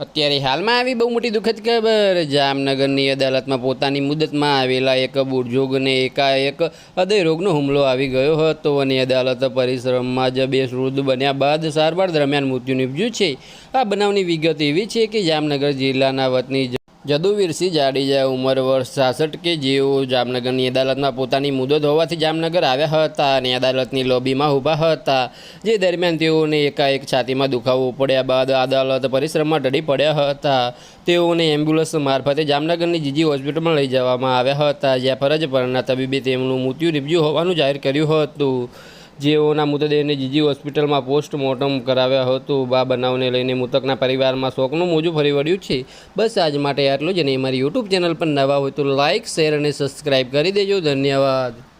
ત્યારે હાલમાં આવી બહુ મોટી દુઃખદ ખબર. જામનગરની અદાલતમાં પોતાની મુદતમાં આવેલા એક બુર્જોગને એકાએક હૃદય રોગનો હુમલો આવી ગયો હતો અને અદાલત પરિશ્રમમાં જ બેસૃદ્ધ બન્યા બાદ સારવાર દરમિયાન મૃત્યુ નિપજ્યું છે. આ બનાવની વિગત એવી છે કે જામનગર જિલ્લાના વતની જદુવીરસિંહ જાડેજા ઉંમર વર્ષ સાસઠ કે જેઓ જામનગરની અદાલતમાં પોતાની મુદત હોવાથી જામનગર આવ્યા હતા અને અદાલતની લોબીમાં ઊભા હતા. જે દરમિયાન તેઓને એકાએક છાતીમાં દુખાવો પડ્યા બાદ અદાલત પરિસરમાં ઢળી પડ્યા હતા. તેઓને એમ્બ્યુલન્સ મારફતે જામનગરની જીજી હોસ્પિટલમાં લઈ જવામાં આવ્યા હતા. જ્યાં ફરજ પરના તબીબે તેમનું મૃત્યુ નિપજ્યું હોવાનું જાહેર કર્યું હતું. જેઓના મૃતદેહને જીજી હોસ્પિટલમાં પોસ્ટમોર્ટમ કરાવ્યા હતું. બા બનાવને લઈને મૃતકના પરિવારમાં શોકનું મોજું ફરી વળ્યું છે. બસ આજ માટે આટલું જ અને મારી યુટ્યુબ ચેનલ પર નવા હોય તો લાઇક શેર અને સબસ્ક્રાઈબ કરી દેજો. ધન્યવાદ.